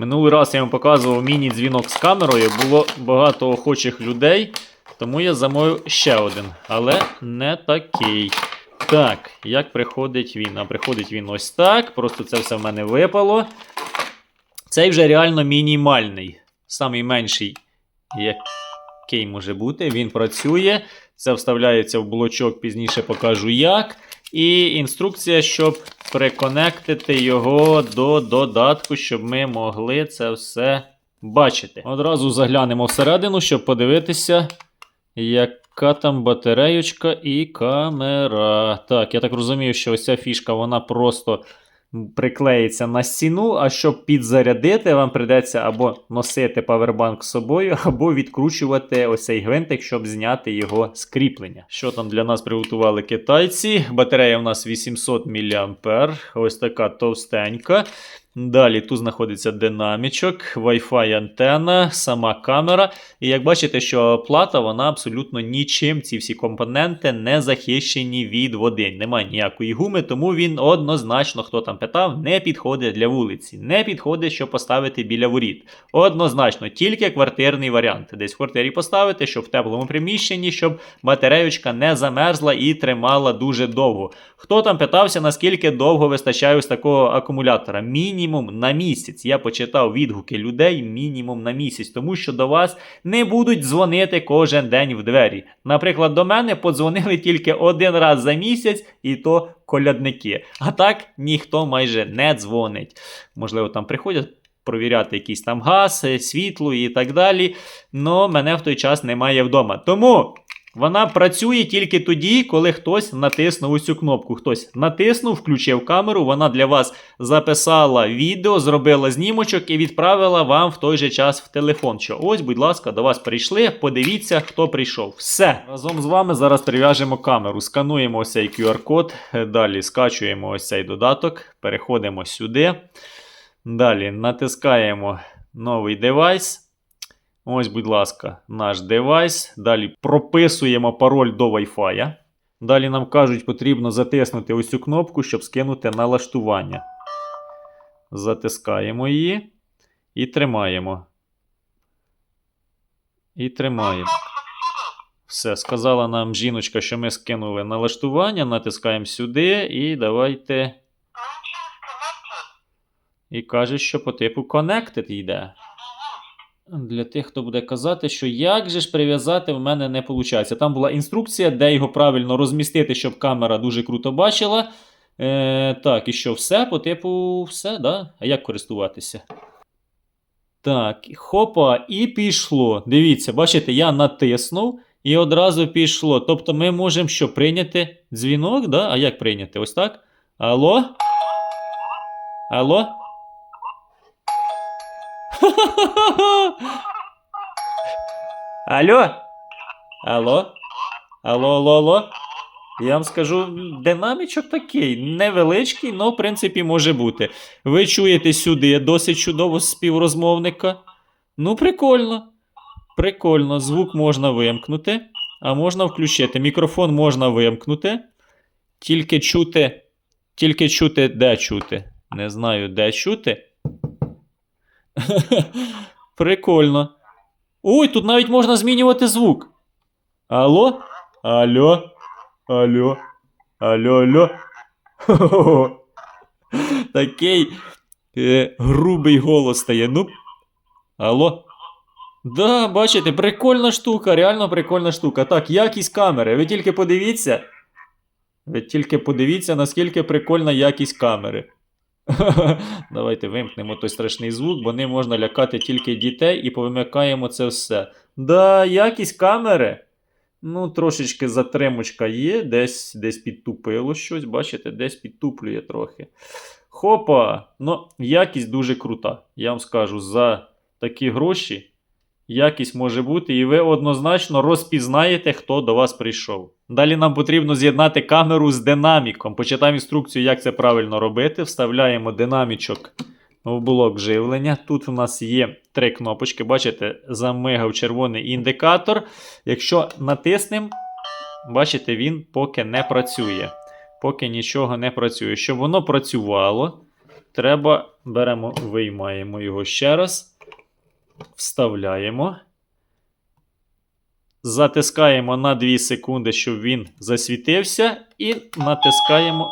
Минулий раз я вам показував міні-дзвінок з камерою. Було багато охочих людей, тому я замовив ще один, але не такий. Так, як приходить він? А приходить він ось так. Просто це все в мене випало. Цей вже реально мінімальний. Самий менший, який може бути. Він працює. Це вставляється в блочок, пізніше покажу як. І інструкція, щоб приконектити його до додатку, щоб ми могли це все бачити. Одразу заглянемо всередину, щоб подивитися, яка там батареючка і камера. Так, я так розумію, що ось ця фішка вона просто приклеїться на стіну, а щоб підзарядити, вам придеться або носити павербанк з собою, або відкручувати оцей гвинтик, щоб зняти його з кріплення. Що там для нас приготували китайці? Батарея в нас 800 мА, ось така товстенька. Далі тут знаходиться динамічок, Wi-Fi антенна, сама камера. І як бачите, що плата вона абсолютно нічим, ці всі компоненти не захищені від води. Немає ніякої гуми, тому він однозначно, хто там питав, не підходить для вулиці, не підходить, щоб поставити біля воріт. Однозначно, тільки квартирний варіант. Десь в квартирі поставити, щоб в теплому приміщенні, щоб батареючка не замерзла і тримала дуже довго. Хто там питався, наскільки довго вистачає ось такого акумулятора? Мінімум на місяць. Я почитав відгуки людей мінімум на місяць, тому що до вас не будуть дзвонити кожен день в двері. Наприклад, до мене подзвонили тільки один раз за місяць, і то колядники. А так ніхто майже не дзвонить. Можливо, там приходять. Провіряти якийсь там газ, світло і так далі. Но мене в той час немає вдома. Тому вона працює тільки тоді, коли хтось натиснув ось цю кнопку. Хтось натиснув, включив камеру, вона для вас записала відео, зробила знімочок і відправила вам в той же час в телефон. Що ось, будь ласка, до вас прийшли. Подивіться, хто прийшов. Все. Разом з вами зараз прив'яжемо камеру. Скануємо цей QR-код. Далі скачуємо ось цей додаток. Переходимо сюди. Далі натискаємо новий девайс. Ось, будь ласка, наш девайс. Далі прописуємо пароль до Wi-Fi. Далі нам кажуть, потрібно затиснути ось цю кнопку, щоб скинути налаштування. Затискаємо її і тримаємо. І тримаємо. Все, сказала нам жіночка, що ми скинули налаштування. Натискаємо сюди і давайте. І каже, що по типу Connected йде. Для тих, хто буде казати, що як же ж прив'язати, в мене не виходить. Там була інструкція, де його правильно розмістити, щоб камера дуже круто бачила. Е, так, і що все, по типу, все, да? А як користуватися? Так, хопа, і пішло. Дивіться, бачите, я натиснув і одразу пішло. Тобто ми можемо що прийняти дзвінок, да? А як прийняти? Ось так? Алло? Алло? Алло? Алло? Алло, алло, алло? Я вам скажу, динамічок такий, невеличкий, але в принципі може бути. Ви чуєте сюди досить чудово співрозмовника. Ну, прикольно. Прикольно. Звук можна вимкнути, а можна включити. Мікрофон можна вимкнути. Тільки чути. Тільки чути, де чути. Не знаю, де чути. Прикольно. Ой, тут навіть можна змінювати звук. Алло? Алло? Алло? Алло, алло? Хо-хо-хо. Такий е, грубий голос стає. Ну. Алло? Да, бачите, прикольна штука, реально прикольна штука. Так, якість камери. Ви тільки подивіться. Ви тільки подивіться, наскільки прикольна якість камери. Давайте вимкнемо той страшний звук, бо ним можна лякати тільки дітей і повимикаємо це все. Да, якість камери. Ну, трошечки затримочка є, десь десь підтупило щось, бачите, десь підтуплює трохи. Хопа! Ну, якість дуже крута. Я вам скажу, за такі гроші якість може бути, і ви однозначно розпізнаєте, хто до вас прийшов. Далі нам потрібно з'єднати камеру з динаміком. Почитаємо інструкцію, як це правильно робити. Вставляємо динамічок в блок живлення. Тут у нас є три кнопочки. Бачите, замигав червоний індикатор. Якщо натиснемо, бачите, він поки не працює. Поки нічого не працює. Щоб воно працювало, треба беремо, виймаємо його ще раз, вставляємо. Затискаємо на 2 секунди, щоб він засвітився, і натискаємо.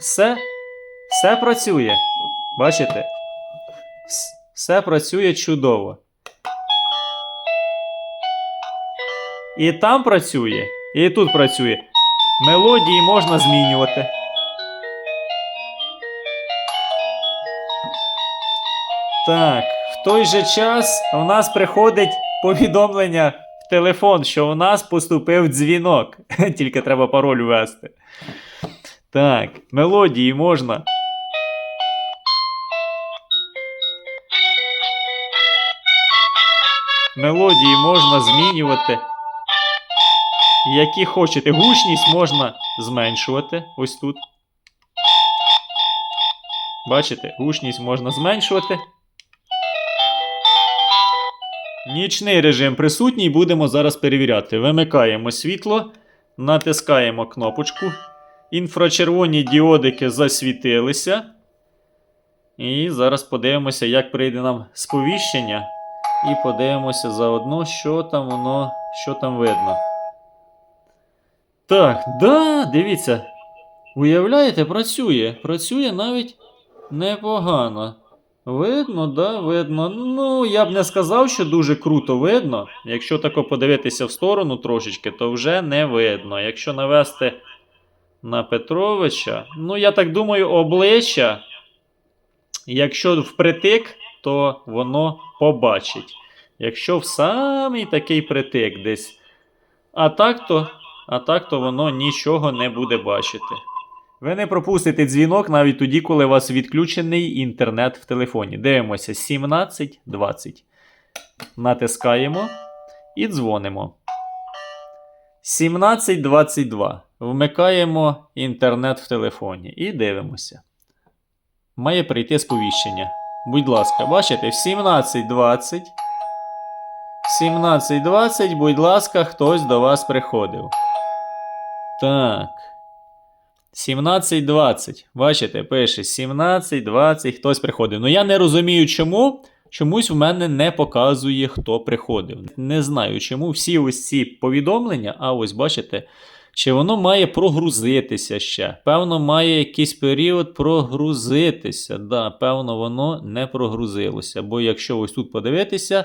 Все. Все працює. Бачите? Все працює чудово. І там працює, і тут працює. Мелодії можна змінювати. Так, в той же час у нас приходить повідомлення в телефон, що у нас поступив дзвінок. Тільки треба пароль ввести. Так, мелодії можна. Мелодії можна змінювати. Які хочете. Гучність можна зменшувати. Ось тут. Бачите, гучність можна зменшувати. Нічний режим присутній, будемо зараз перевіряти. Вимикаємо світло, натискаємо кнопочку. Інфрачервоні діодики засвітилися. І зараз подивимося, як прийде нам сповіщення. І подивимося заодно, що там воно, що там видно. Так, да, дивіться. Уявляєте, працює. Працює навіть непогано. Видно, да, видно. Ну, я б не сказав, що дуже круто видно. Якщо тако подивитися в сторону трошечки, то вже не видно. Якщо навести на Петровича, ну, я так думаю, обличчя, якщо впритик, то воно побачить. Якщо в самий такий притик десь. А так то, а так то воно нічого не буде бачити. Ви не пропустите дзвінок навіть тоді, коли у вас відключений інтернет в телефоні. Дивимося 17.20. Натискаємо і дзвонимо. 17.22. Вмикаємо інтернет в телефоні і дивимося. Має прийти сповіщення. Будь ласка, бачите, в 17.20. 17.20, будь ласка, хтось до вас приходив. Так. 17.20. Бачите, пише 17.20, хтось приходив. Ну я не розумію, чому. Чомусь в мене не показує, хто приходив. Не знаю, чому всі ось ці повідомлення, а ось бачите, чи воно має прогрузитися ще. Певно, має якийсь період прогрузитися. Да, певно, воно не прогрузилося. Бо якщо ось тут подивитися,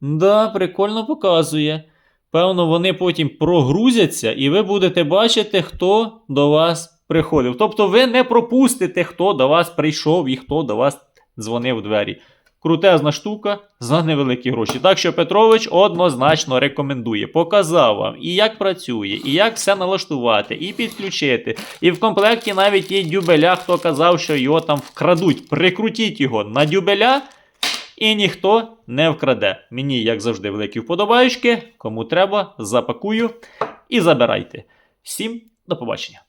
да, прикольно показує. Певно, вони потім прогрузяться, і ви будете бачити, хто до вас приходив. Тобто ви не пропустите, хто до вас прийшов і хто до вас дзвонив в двері. Крутезна штука за невеликі гроші. Так що Петрович однозначно рекомендує. Показав вам і як працює, і як все налаштувати, і підключити. І в комплекті навіть є дюбеля, хто казав, що його там вкрадуть. Прикрутіть його на дюбеля, і ніхто не вкраде. Мені, як завжди, великі вподобаючки. Кому треба, запакую і забирайте. Всім до побачення.